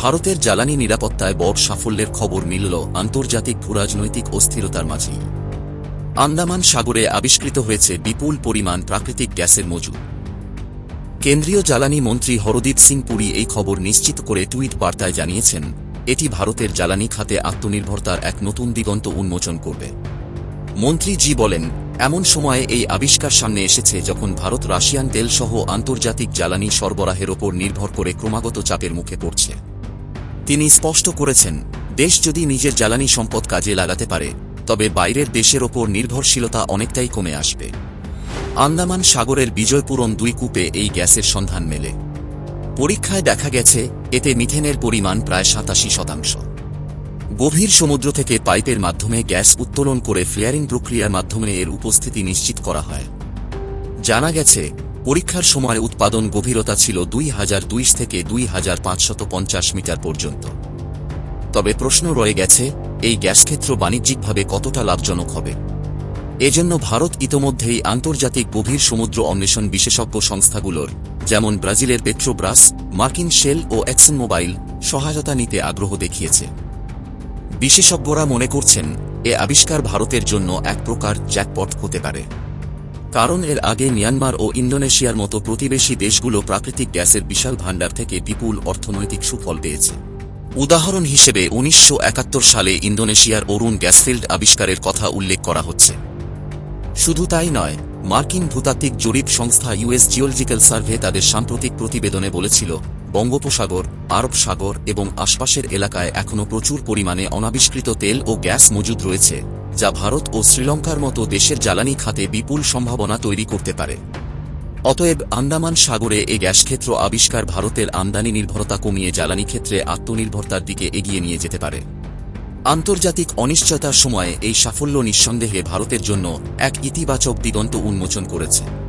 ভারতের জ্বালানি নিরাপত্তায় বড় সাফল্যের খবর মিলল আন্তর্জাতিক ভূরাজনৈতিক অস্থিরতার মাঝেই। আন্দামান সাগরে আবিষ্কৃত হয়েছে বিপুল পরিমাণ প্রাকৃতিক গ্যাসের মজুদ। কেন্দ্রীয় জ্বালানি মন্ত্রী হরদীপ সিং পুরী এই খবর নিশ্চিত করে টুইট বার্তায় জানিয়েছেন, এটি ভারতের জ্বালানি খাতে আত্মনির্ভরতার এক নতুন দিগন্ত উন্মোচন করবে। মন্ত্রী জি বলেন, এমন সময়ে এই আবিষ্কার সামনে এসেছে যখন ভারত রাশিয়ান তেল সহ আন্তর্জাতিক জ্বালানি সরবরাহের ওপর নির্ভর করে ক্রমাগত চাপের মুখে পড়ছে। তিনি স্পষ্ট করেছেন, দেশ যদি নিজের জ্বালানি সম্পদ কাজে লাগাতে পারে, তবে বাইরের দেশের ওপর নির্ভরশীলতা অনেকটাই কমে আসবে। আন্দামান সাগরের বিজয়পুরম দুই কূপে এই গ্যাসের সন্ধান মেলে। পরীক্ষায় দেখা গেছে, এতে মিথেনের পরিমাণ প্রায় সাতাশি শতাংশ। গভীর সমুদ্র থেকে পাইপের মাধ্যমে গ্যাস উত্তোলন করে ফ্লেয়ারিং প্রক্রিয়ার মাধ্যমে এর উপস্থিতি নিশ্চিত করা হয়। জানা গেছে পরীক্ষার সময় উৎপাদন গভীরতা ছিল দুই হাজার দুইশ থেকে দুই হাজার পাঁচশত পঞ্চাশ মিটার পর্যন্ত। তবে প্রশ্ন রয়ে গেছে, এই গ্যাস ক্ষেত্র বাণিজ্যিকভাবে কতটা লাভজনক হবে? এজন্য ভারত ইতোমধ্যেই আন্তর্জাতিক গভীর সমুদ্র অন্বেষণ বিশেষজ্ঞ সংস্থাগুলোর, যেমন ব্রাজিলের পেট্রোব্রাস, মার্কিন শেল ও এক্সন মোবাইল, সহায়তা নিতে আগ্রহ দেখিয়েছে। বিশেষজ্ঞরা মনে করছেন, এ আবিষ্কার ভারতের জন্য এক প্রকার জ্যাকপট হতে পারে। কারণ এর আগে মিয়ানমার ও ইন্দোনেশিয়ার মতো প্রতিবেশী দেশগুলো প্রাকৃতিক গ্যাসের বিশাল ভাণ্ডার থেকে বিপুল অর্থনৈতিক সুফল পেয়েছে। উদাহরণ হিসেবে উনিশশো একাত্তর সালে ইন্দোনেশিয়ার অরুণ গ্যাসফিল্ড আবিষ্কারের কথা উল্লেখ করা হচ্ছে। শুধু তাই নয়, মার্কিন ভূতাত্ত্বিক জরিপ সংস্থা ইউএস জিওলজিক্যাল সার্ভে তাদের সাম্প্রতিক প্রতিবেদনে বলেছিল, বঙ্গোপসাগর, আরব সাগর এবং আশপাশের এলাকায় এখনও প্রচুর পরিমাণে অনাবিষ্কৃত তেল ও গ্যাস মজুদ রয়েছে। যা ভারত ও শ্রীলঙ্কার মতো দেশের জ্বালানি খাতে বিপুল সম্ভাবনা তৈরি করতে পারে। অতএব আন্দামান সাগরে এ গ্যাস ক্ষেত্র আবিষ্কার ভারতের আমদানি নির্ভরতা কমিয়ে জ্বালানি ক্ষেত্রে আত্মনির্ভরতার দিকে এগিয়ে নিয়ে যেতে পারে। আন্তর্জাতিক অনিশ্চয়তার সময়ে এই সাফল্য নিঃসন্দেহে ভারতের জন্য এক ইতিবাচক দিগন্ত উন্মোচন করেছে।